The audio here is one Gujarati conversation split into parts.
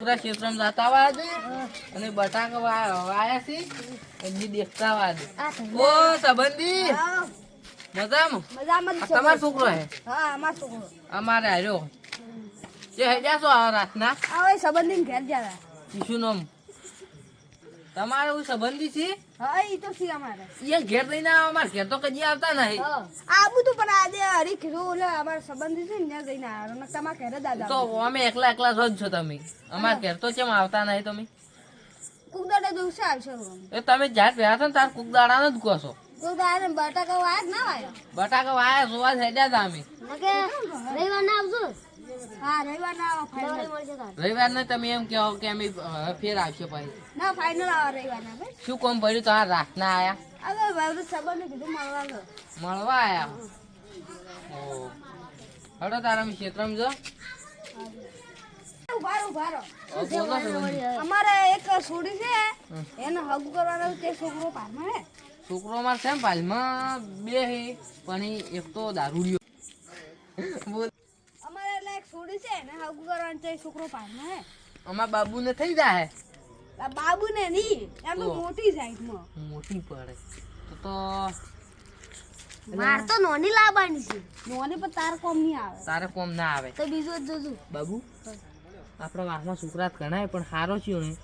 છોકરા ક્ષેત્રમાં જતા વા છે અને બટાકા વાયા છે એમની દેખતા વા દે. આ ઓ સંબંધી. મજામાં? મજામાં તમારો છોકરો હે? હા અમારો છોકરો. અમારે આવ્યો જે હે જાસો આ રાતના? આવે સંબંધી ઘેર જતા. શું નામ? તમારે હું સંબંધી છે? હા તો છે અમારે. એ ઘેર લઈને આવો અમારે ઘેર તો કદી આવતા નહીં. આ બધું તો પણ આજે હરી ઓલે અમારા સંબંધી છે ને ત્યાં જઈને આવ્યો ને ઘેર ઘરે દાદા તો અમે એકલા એકલા જ છો તમે. અમારા ઘેર તો કેમ આવતા નહીં તમે? કુકદાડે દિવસે આવશે. એ તમે જાત રહ્યા હતા ને તાર કુકદાડા જ કહો છો. કુકદાડા બટાકા વાયા ના વાયા? બટાકા વાયા જોવા થઈ હતા અમે. રવિવાર ના આવજો. હા રવિવાર ના આવો ફાઇનલ રવિવાર ને તમે એમ કહો કે અમે ફેર આવશે પછી. ના ફાઇનલ આવો રવિવાર ના શું કોમ ભર્યું? તો આ રાતના આયા? હવે ભાઈ સંબંધી કીધું મળવા ગયો. મળવા આયા? ઓ. હડો તારા અમે ક્ષેત્રમાં જો. અમારે એક છોડી છે એને હગું કરવાનો તે છોકરો પાલમાં હે. છોકરો મારે છે પાલમાં બે પણ એક તો દારૂડિયો. બોલ. છોડી છે ને હગું કરવાનું તે છોકરો પારમાં હે અમારા બાબુને થઈ જાય આ બાબુ ને નહીં એમ તો. મોટી સાઈઝમાં. મોટી પડે. તો તો માર તો નોની લાવવાની છે. નોની પણ તાર કોમ નહીં આવે. તારે કોમ ના આવે. તો બીજું જ જોજો. બાબુ આપણા વારમાં છોકરા ઘણા પણ સારો છે ને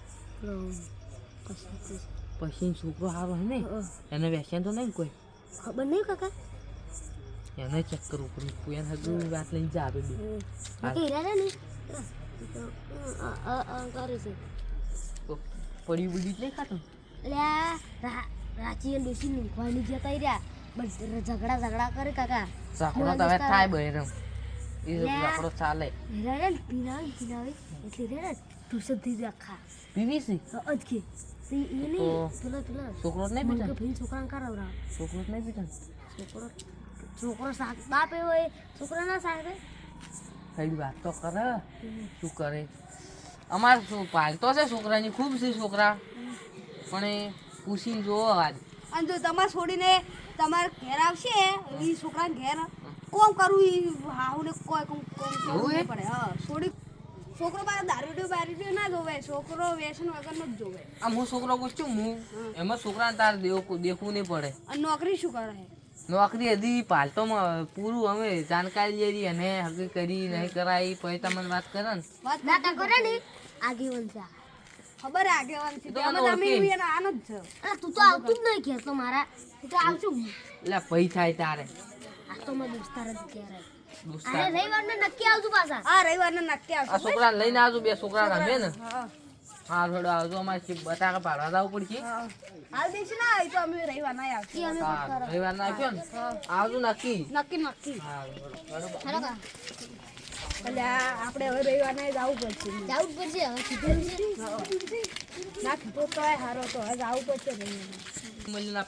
પછી છોકરો સારો હે ને? એને વ્યસન તો નહીં કોઈ? ખબર નહીં કાકા? એને ચક્કર ઉપર મૂકવું એને હજુ વાત લઈને જા આપે બે પડી બુડી નહીં ખાતો રાચી ડોસી મૂકવાની જતા રહ્યા બસ ઝઘડા ઝઘડા કરે કાકા ઝઘડો તો હવે થાય બહેરમ એ ઝઘડો ચાલે હીરા રે પીનાવી પીનાવી એટલે રે તું થઈ જાય ખા પીવીસી અજકે છોકરો નહીં પીતા છોકરો નહીં પીતા છોકરો છોકરો સાથે બાપ એવો એ છોકરા ના શાક કઈ વાત તો કરે. શું કરે? અમારે શું પાલતો છે છોકરાની ખૂબ છે છોકરા. પણ એ પૂછીને જોવો આજ અને જો તમારે છોડીને તમારે ઘેર આવશે એ છોકરાને ઘેર કોમ કરવું એ હાહુને કોઈ કોમ કોમ કરવું? પડે. હા છોડી છોકરો બાર દારૂડ્યો બારૂડિયો ના જોવે છોકરો વ્યસન વગરનો જ જોવે. આમ હું છોકરો પૂછ્યું હું. એમાં છોકરાને તાર દેવું દેખવું નહીં પડે. અને નોકરી શું કરે? નોકરી હતી પાલતોમાં પૂરું અમે જાણકારી લેરી અને હકી કરી નહીં કરાઈ પછી તમને વાત કરે ને. વાત ના કરે ને આગેવન છે ખબર આગેવાન છે તો અમે તમે એનો આનો જ છે. અરે તું તો આવતું જ નહીં કે તો મારા તું તો આવશું. એટલે પૈ થાય તારે. આ તો મારા દોસ્તાર જ ઘેર દોસ્તાર. રવિવારને નક્કી આવજો પાછા. હા રવિવારને નક્કી આ છોકરાને લઈને આવજો બે છોકરા રમે ને? હા. હા થોડો આવજો અમારે શી- બટાકા પાડવા જવું પડશે. હાલ દિવસે ના આવી તો અમે રવિવાર ના આવશું રવિવાર ના આપ્યો ને? આવજો નક્કી. નક્કી નક્કી. એટલે આપણે હવે રવિવાર ના જવું પડશે. જવું પડશે હવે કીધું ના કીધો તો હારો તો હવે જવું પડશે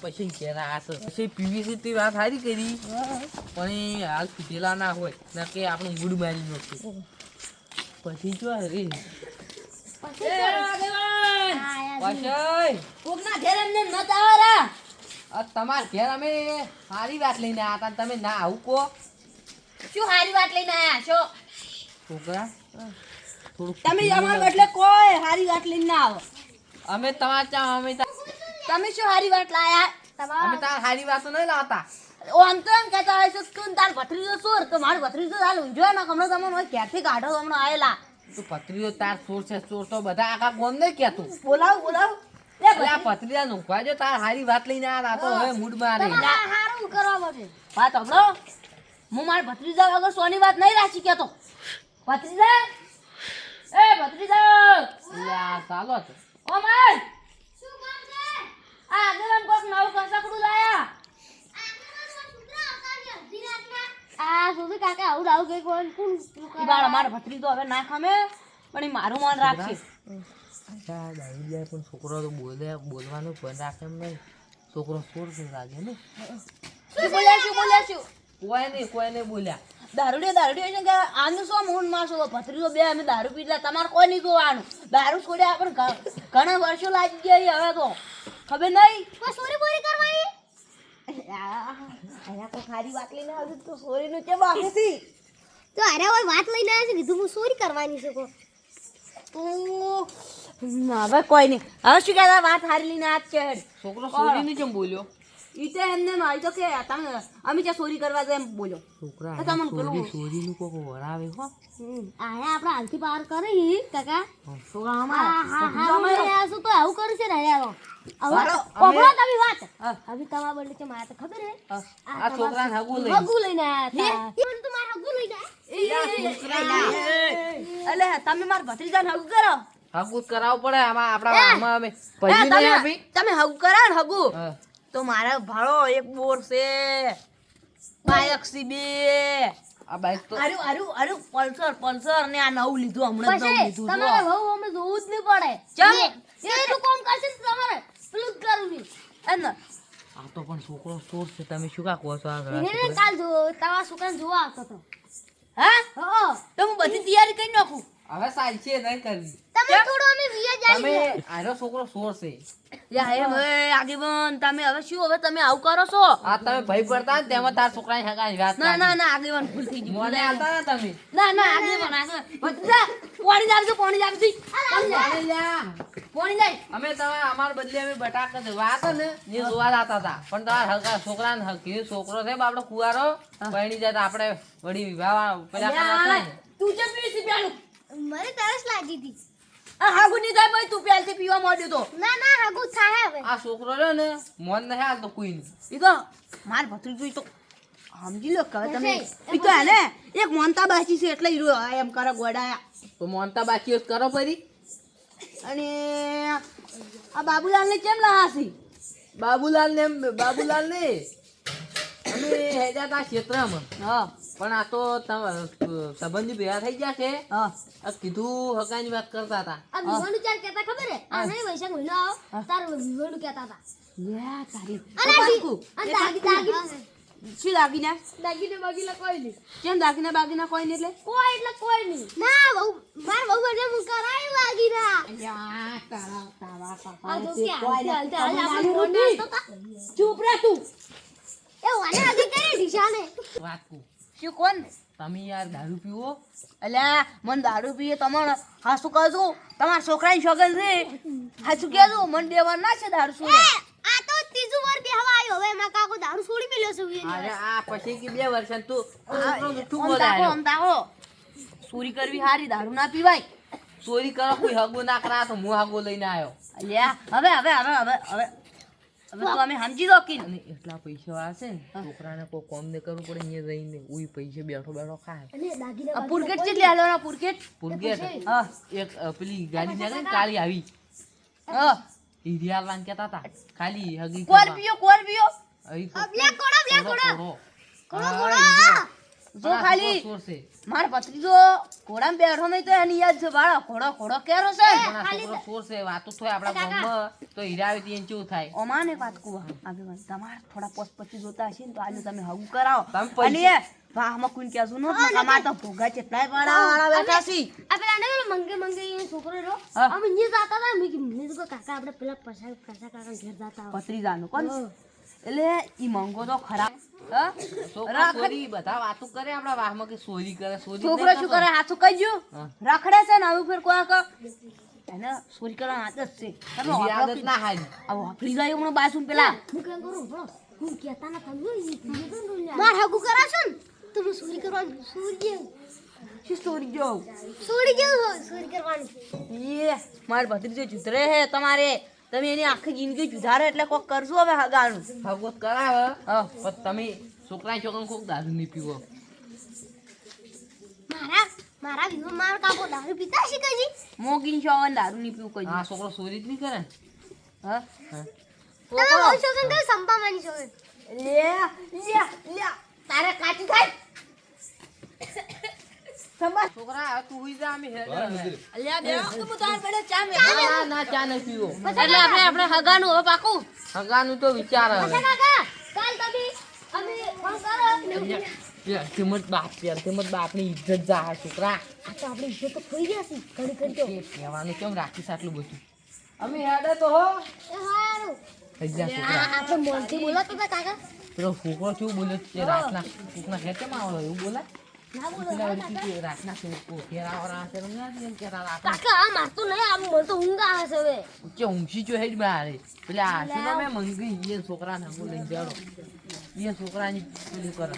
પછી ઘેરા આ પછી પીવીસી થી વાત સારી કરી. પણ હાલ પીધેલા ના હોય. ના કે આપણું ગુડ મારી નાખ્યું પછી જો રે. તમાર ઘેર અમે સારી વાત લઈને આવ્યા હતા તમે ના આવું કહો શું સારી વાત લઈને આયા છો છોકરા તમે અમારા બદલે કોઈ હારી વાત લઈને ના આવો અમે તમારા ચા અમે તમે શું હારી વાત લાયા અમે તાર સારી વાતો નહીં લાવતા. આમ તો એમ કહેતા હોય છે તું તાર ભત્રીજો ચોર તો મારો ભત્રીજો હાલ ઊંઝો ને હમણાં તમને ક્યાંથી કાઢો હમણાં આયેલા. તું પત્રીઓ તાર ચોર છે ચોર તો બધા આખા ગોમ નહીં કહેતું. બોલાવ બોલાવ. આ પત્રીજા નુખવા જો તાર હારી વાત લઈને આ તો હવે મૂડ મારે હારું કરવા પડે વાત હમણો હું મારા ભત્રીજા વગર સોની વાત નહીં રાખી કેતો. ભત્રીજા? એ ભત્રીજા! આ ચાલો તો. ઓ માય આ આગળ કોક નવું કસકડું લાયા. આ સુધી કાકા આવું આવું કઈ કોણ કોણ બાળ મારા ભત્રીજો હવે ના ખામે પણ એ મારું માન રાખશે. અચ્છા દારૂ જાય પણ છોકરો તો બોલે બોલવાનું પણ રાખે એમ નહીં. છોકરો ચોર છે લાગે ને. શું બોલ્યા શું બોલ્યા શું કોઈ નહીં કોઈ નહીં બોલ્યા. દારૂડિયો દારૂડિયો છે કે આનું શું મૂળ મારશો ભત્રીજો બે અમે દારૂ પીધા તમારે કોઈ નહીં જોવાનું. દારૂ છોડ્યા આપણે ઘણા વર્ષો લાગી ગયા હવે તો. ખબર નહીં? સોરી બોરી કરવાની? અહીંયા કોઈ ખારી વાત લઈને આવજો તો સોરીનું કેમ આપે છે? તો અરે ઓય વાત લઈને આવ્યા છે કીધું હું સોરી કરવાની છે કો તું હવે કોઈ નહીં. હવે શું કહેતા વાત હારી લઈને આજ છે. છોકરો સોરી નું કેમ બોલ્યો? ઈ તો એમને મારી તો કે તમે અમે ત્યાં ચોરી કરવા જાય એમ બોલો છોકરા તમને પેલું ચોરી નું કોક વરાવે હો. આયા આપણે હાલથી પાર કરી કાકા. છોકરા હા અમારા તો આવું કર્યું છે ને યારો પકડો તમે વાત. હવે તમા બદલે છે મારા તો ખબર હે. આ છોકરા હગુ લઈ હગુ લઈને. આયા ઈવન તો મારે હગું લઈને આયા. અલે તમે મારા ભત્રીજાને હગુ કરો. હગુ કરાવવું પડે. આમાં આપણા અમે પૈસા નહીં તમે આપી. તમે હગુ કરાવ ને હગું. તો મારા ભાડો એક બોર છે. બાયક સી બે. આ બાઈક તો આર્યું આર્યું આર્યું પલ્સર પલ્સર ને આ નવું લીધું હમણાં નવું લીધું તમારે બહુ અમે જોવું જ નહીં પડે. ચાલ એ તો કોમ કરશે તમારે પેલું કરવું નહીં આ તો પણ છોકરો સોર છે તમે શું કા કહો છો આ કાલ જો તમારા છોકરાને જોવા આવતો હતો. હા. તો હું બધી તૈયારી કરી નાખું? હવે સારી છે નહીં કરવી તમે થોડો અમે વિયા જાય તમે આનો છોકરો ચોર છે. યા એમ હવે આગેવાન તમે હવે શું હવે તમે આવું કરો છો? આ તમે ભાઈ પડતા ને તેમાં તાર છોકરાની હગાની વાત ના ના ના આગેવાન ભૂલ થઈ ગઈ મને આવતા ને તમે? ના ના આગેવાન આગેવાન. ભત્રીજા, પાણી લાવજો પાણી લાવજો પાણી જા પાણી જાય. અમે તમે અમાર બદલે અમે બટાક જોવા હતા ને એ જોવા જતા હતા. પણ તમારા હગા છોકરા ને કીધું છોકરો છે બાપડો કુવારો પૈણી જાય તો આપણે વળી વિવાહ પેલા. તું જે પીસી પેલું મને તરસ લાગી હતી. આ હાગુ ની થાય ભાઈ તું પહેલથી પીવા માંડ્યો તો. ના ના હાગુ થાય હવે. આ છોકરો રહ્યો ને મોન નહીં હાલતો કોઈ ઈ તો માર ભત્રીજો તો સમજી લો કે તમે ઈ તો એને એક મોનતા બાકી છે એટલે હીરો એમ કરે ગોડાયા તો મોનતા બાકી કરો ફરી. અને આ બાબુલાલ ને કેમ લહાસી બાબુલાલ ને બાબુલાલ ને અમે હેજા તા ક્ષેત્રમાં. હા. પણ આ તો સંબંધી ભેગા થઈ ગયા છે. આ કીધું હકાની વાત કરતા હતા. આ વિવાહનું ચાર કહેતા ખબર હે? આ નહીં વૈશાખ મહિનો આવો તાર વિવાહનું કહેતા હતા. યા તારી. એ દાગી દાગી શું દાગીના? દાગીને બાગીને કોઈ નહીં. કેમ દાગીના બાગીના કોઈ નહીં એટલે? કોઈ એટલે કોઈ નહીં. ના બહુ માર બહુ બધે હું કરાય લાગી ના અલ્યા, તારા તારા પાપા કે કોઈ હતા. ચૂપ રહે તું. એ વાને આગળ કરે ઢીસાને વાત કહું. શું કોણ? તમે યાર દારૂ પીવો? અલ્યા મન દારૂ પીએ તમારે હાસું કહેજો તમારા છોકરાની શોગન છે. હાસું કહેજો મન દેવા ના છે દારૂ એ આ તો ત્રીજું વાર બેહવા આવ્યો. હવે એમાં કાકો દારૂ છોડી મેલ્યો છે અરે આ પછી કે બે વર્ષ તું તું મીઠું આમ બોલાય તાકો, ચોરી કરવી હારી દારૂ ના પીવાય. ચોરી કરો કોઈ હગો ના કરા તો હું હગો લઈને આવ્યો. અલ્યા હવે હવે હવે હવે હવે. હવે તો અમે સમજી દો કે એટલા પૈસા વાળા ને છોકરાને કોઈ કોમ ને કરવું પડે અહીંયા રહીને ઉઈ પૈસે બેઠો બેઠો ખાય. અને દાગીને આ પુરકેટ કેટલી હાલવાના પુરકેટ પુરગેટ? હા. એક પેલી ગાડી નીકળી ને કાળી આવી. હા. કેતા હતા ખાલી હગી કોર્પિયો કોર્પિયો અહીં આ બ્લેક કોડો બ્લેક કોડો. કોડો. કોડો જો. ખાલી. માર ભત્રીજો ઘોડામાં બેઠો નહીં તો એની યાદ છે બાળા ઘોડો ઘોડો કેરો છે? છોકરો ચોર છે વાતો થાય આપણા ગામમાં. તો હીરા આવે ત્યાં થાય? ઓમાને વાત કહું આગેવાન તમારે થોડા પોસ પછી જોતા હશે ને તો આજે તમે હગું કરાવો. તમે પૈસા- અને એ વાહમાં કોઈ કહેશું નો અમાર તો ભોગા ચેટલાય વાળા વાળા બેઠા છી. આ પેલા ને મંગે મંગે એ છોકરો રો. અમે અહીંયા જાતા હતા મે કે મેં તો કાકા આપણે પેલા પૈસા પૈસા કાકા ઘેર જાતા હોય. જાનો કોણ? એટલે ઈ મંગો તો ખરાબ બધા વાતો કરે આપણા વાહમાં કે ચોરી કરે ચોરી છોકરો શું. કરે? હાથું કહીજો. રખડે છે ને હવે ફેર કોઈ એને ચોરી કરવાની આદત છે. તમે એવી વાપરો આદત ના હારી. આ વાપરી જાય હમણાં બાસું પેલા. હું કેમ કરું? ભણો હું કહેતા ના તમે માર હગું કરાશો ને? તો હું કરવાનું ચોરી શું ચોરી ગયો? ચોરી જેવું હોય? ચોરી એ મારે ભત્રીજો જુતરે હે તમારે. તમે એની આખી જિંદગી જુધારે એટલે કોક કરજો હવે હગાનું ભગવત કરાવે? હા. પણ તમે છોકરા છોકરા કોક દારૂ નહીં પીવો. મારા મારા વિવો માર કાકો દારૂ પીતા શીખાજી મોગીન છો દારૂ નહીં પીવું કઈ આ છોકરો ચોરી જ નહીં કરે? હા? હા. તમે બહુ કે સંપા માની છો લે લે લે. તારે કાચી થાય. સમજ છોકરા તું હુઈ જા અમે અલ્યા બે વખત હું તાર પેડે ચા મે ના ના, ના ચા નહીં પીવો. એટલે આપણે આપણે હગાનું હવે પાકું. હગાનું તો વિચાર હવે કાકા કાલ તમે અમે ફોન કરો ત્યારથી બાપ ત્યારથી મત બાપની ઇજ્જત જા છોકરા. આ તો આપણે ઇજ્જત તો ખોઈ ગયા છે. ઘડી કરી તો. કહેવાનું કેમ રાખીશ આટલું બધું? અમે હેડે તો હો. હારું. આપણે મોલથી કાકા પેલો કેવું બોલે છે રાતના ઘેર કેમ આવો એવું બોલો? છોકરા ને લઈ જાડો એ છોકરાની પેલું કરે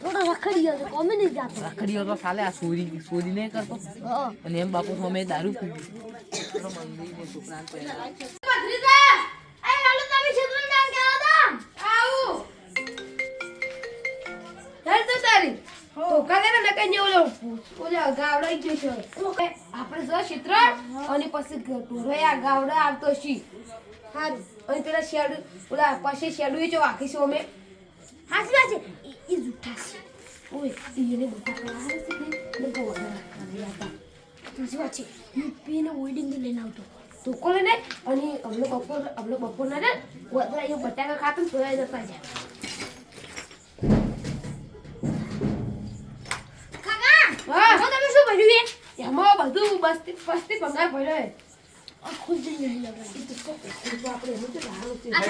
છોકરો રખડીઓ તો સાલે આ ચોરી ચોરી નહીં કરતો અને એમ બાપુ અમે દારૂ પીધી તો હેલ તો તારી. કાલે ને કઈ ને ઓલો ઓલા ગાવડા જ છે. આપણે જો ચિત્ર અને પછી ટોરોયા ગાવડા આવતો છી હા અને પેલા શેડ ઓલા પછી શેડુ જો આખી છે અમે. હાચી વાત છે. ઈ- ઈ છે. ઓય કરાવે છે ને હતા સાચી વાત છે. યુપી ને ઓઈડિંગ લઈને આવતો. તો કોલે અને અમને બપોર અમને બપોર ના બધા બટાકા ખાતું તોય જતા જાય કર્યું, બધું કર્યું. આ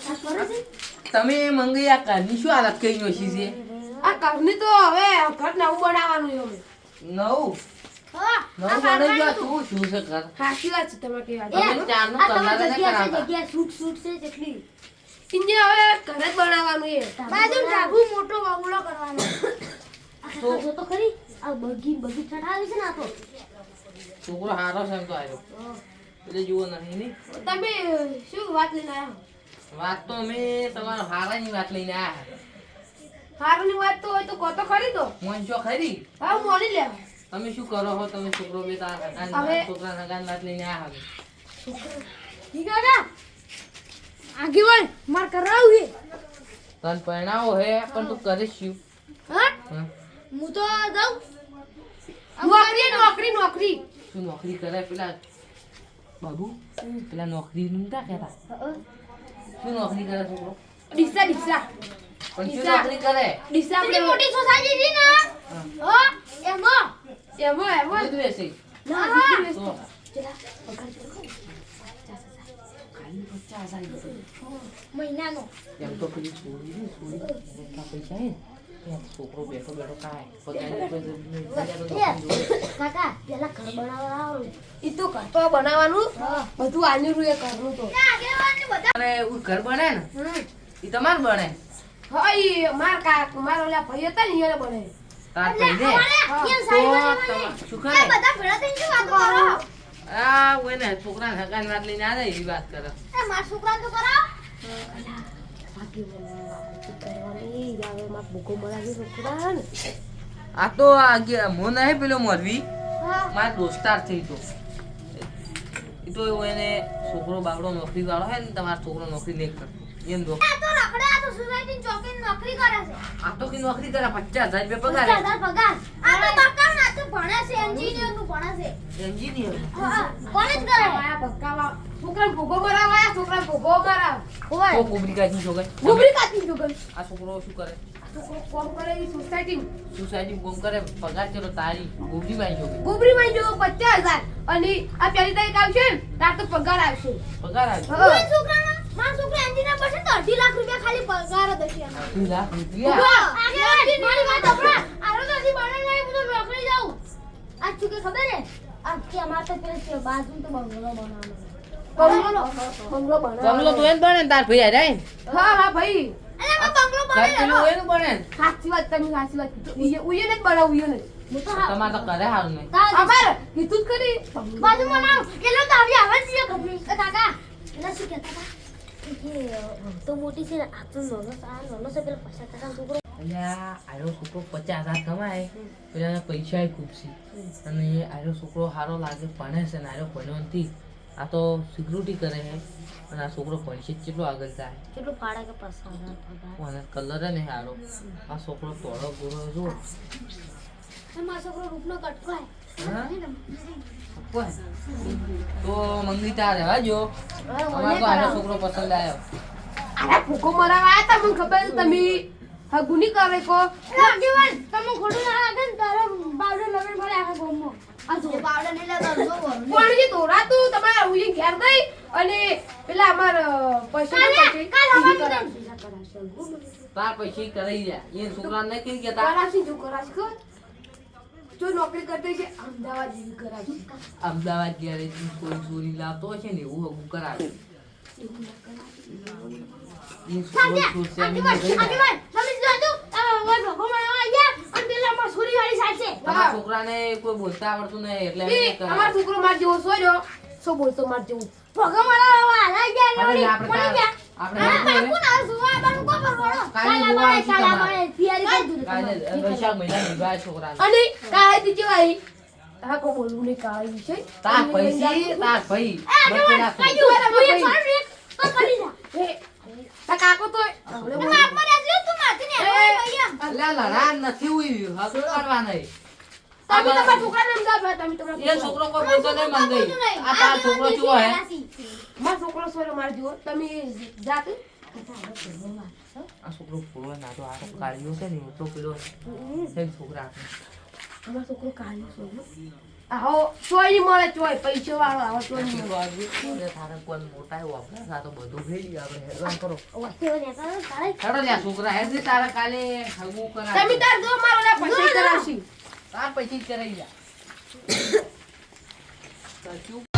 સાફ કરે છે? તમે મંગી આ કારની શું હાલત કરી નોશી છે આ ઘરની તો હવે ઘર નવું બનાવવાનું નવું હા, નવું હવે ઘરે બનાવવાનું છે મોટો બાબુલો કરવાનો તો ખરી આ બગી બગી ચઢાવી છે ને આ તો. છોકરો હારો છે એમ તો આવ્યો એટલે જુઓ નહીં. ને તમે શું વાત લઈને આવ્યા વાત તો અમે તમારા હારાની વાત લઈને આવ્યા હારાની વાત તો હોય તો કહો તો ખરી તો. મોનશો ખરી? હા મોની લે તમે શું કરો હો? તમે છોકરો બે તાર હવે- છોકરા નગાન વાત લઈને આવ્યા હવે. ઈ કાકા વળ માર કરાવું હે. તન પરણાવો હે પણ તું કરીશ શું? હા? હં? તો દઉં. નોકરી નોકરી નોકરી. તું નોકરી કરે પેલા બાબુ પેલા નોકરી નું ક્યાં કહેતા? શું નોકરી કરે છોકરો ડીસા ડીસા. પણ શું નોકરી કરે? ડીસા આપણે મોટી સોસાયટી છે ને? હા. હા એમાં. ના હા. તો. મહિનાનો. એમ પેલી છોડી છોડી પૈસા છોકરો બેઠો બેઠો ખાય. કાકા પેલા ઘર બનાવવા આવો ઈ તો ઘર તો બનાવવાનું બધું આન્યું રૂએ ઘરનું તો ને અને ઘર બને ને. એ તમારે બને હા ઈ માર કાક માર ઓલા ભાઈ હતા ને ઈને બને તાર ભાઈ તમા- શું આ કરે બધા ભેળા થઈને શું વાતો કરો આ હોય ને છોકરા હગાની વાત લઈને આવે એ વાત કરો એ મારા તો કરાવો આ તો આ મો નહીં પેલો મોરવી મારા દોસ્તાર થઈ તો. એ તો એવું એને છોકરો બાગડો નોકરી વાળો હોય ને તમારો છોકરો નોકરી નહીં કરતો. એમ દો. આ તો રખડે આ તો સોસાયટી ચોકી નોકરી કરે છે. કે નોકરી કરે? પચાસ હજાર રૂપિયા પગાર આ તો બકાવ ના તો ભણે છે એન્જિનિયરનું ભણે છે. એન્જિનિયર? કોલેજ કરે? આયા બક્કાવા છોકરાને ભોગો મરાવાયા છોકરા ભોગો મરાવ ઓય કાઢી છોકરા ગુબરી કાઢી છોકરા આ છોકરો શું કરે? છોકરો કોમ કરે ઈ સોસાયટી સોસાયટી કોમ કરે? પગાર ચલો તારી ગોબરી માં છોકરી ગુબરી માં જો પચાસ હજાર. અને આ પહેલી તારીખ આવશે ને તાર તો પગાર આવશે. પગાર આવે ઓય છોકરાનો મારા છોકરા એન્જિનિયર તો અઢી લાખ રૂપિયા ખાલી પગાર જ હશે અઢી લાખ રૂપિયા? ઊભા. મારી વાત સાંભળો. આનો તો હજી ભણે નહીં, હું તો નોકરી જાઉં. આ શું કે ખબર છે? આ કે અમારે તો પેલું છે, તો બંગલો બનાવવાનો. બંગલો. બંગલો તો. એમ બને તાર ભાઈ હારે હા હા ભાઈ. એનો. મોટી છે ને આ તો નાનો આ નાનો છે, પેલો પચાસ ટકાનો આયો છોકરો પચાસ હજાર કમાય. પેલા પૈસા ખૂબ છે. અને આયો છોકરો સારો લાગે ભણે છે ને આયો ભણવાથી. આ તો સિક્યુરિટી કરે છે અને આ છોકરો ભણશે કેટલો આગળ જાય. કેટલો ફાડા કે પચાસ અને કલર ને સારો. આ છોકરો તોડો ગોરો જો. એ મારો છોકરો રૂપનો કટકો? તો મંગી તાર રહેવા જો અમારે તો આનો છોકરો પસંદ આવ્યો. અરે ફૂકો મરાવા આયા તા મને ખબર તમે હગુ નહીં કરે કો. એ તમે ખોટું ના લાગે ને તારે બાવડો લગન મળે આખા ગોમો આ જો. બાવડો ને લાગે, જો વરનું. પણ જે દોરાતું તમારે ઉજી ઘેર દઈ અને પેલા અમાર પૈસા કાલે પછી કાલ. તો તાર પૈસા કરી કરાઈ જાય. એ છોકરા ને કે કે તારા સી જો કરાશ કો જો નોકરી કરતે છે અમદાવાદ જેવી કરાશી અમદાવાદ ગેરેજ કોઈ ચોરી લાવતો છે ને એવું હગું કરાવે. ભાઈ. ભાઈ આ છોકરાને કોઈ બોલતા આવડતું નહીં એટલે અમાર છોકરો માર જેવો સોજો સો બોલતો માર જેવો? ભગવાન મારા હાલા ગયા આપણે આપણે હા, આપણે બાપુ ના સુવા બાનું કો પર કાલે કાલા કાલે આવશું કાલા તમારે. તૈયારી કરી કાલે વૈશાખ મહિના નિભાય છોકરા અને કાલે થી કેવાય તારા કો બોલવું ને કાળે છે તા પૈસી તા ભાઈ. બસ પેલા. કાજુ તું કરી જા હે કાકો તો લડાઈ નથી ઉઈ હગું કરવા નહીં તમે તમારા છોકરાને સમજાવો તમે તમારા એ છોકરો કોઈ બોલતો નહીં મન ગઈ બોલતું નહીં. આ તાર છોકરો કેવો હે. છોકરો સોર્યો માર જેવો તમે જાતે આ છોકરો પૂરો ના તો આ તો કાળિયો છે ને તો પેલો છોકરા. અમારો આહો ચોરી મળે ચોય પૈસો વાળો આવો ચોરી મળે. તો આવ્યું ને તારે કોઈ મોટા એવો આપણે આ તો બધું ભેળી આપણે હેરાન કરો. હેડો લ્યા છોકરા હેડ તારે કાલે હગું તમે કરાવી તાર જો મારો ના પૈસા કરાશી તાર પછી કરાઈ જા સાચું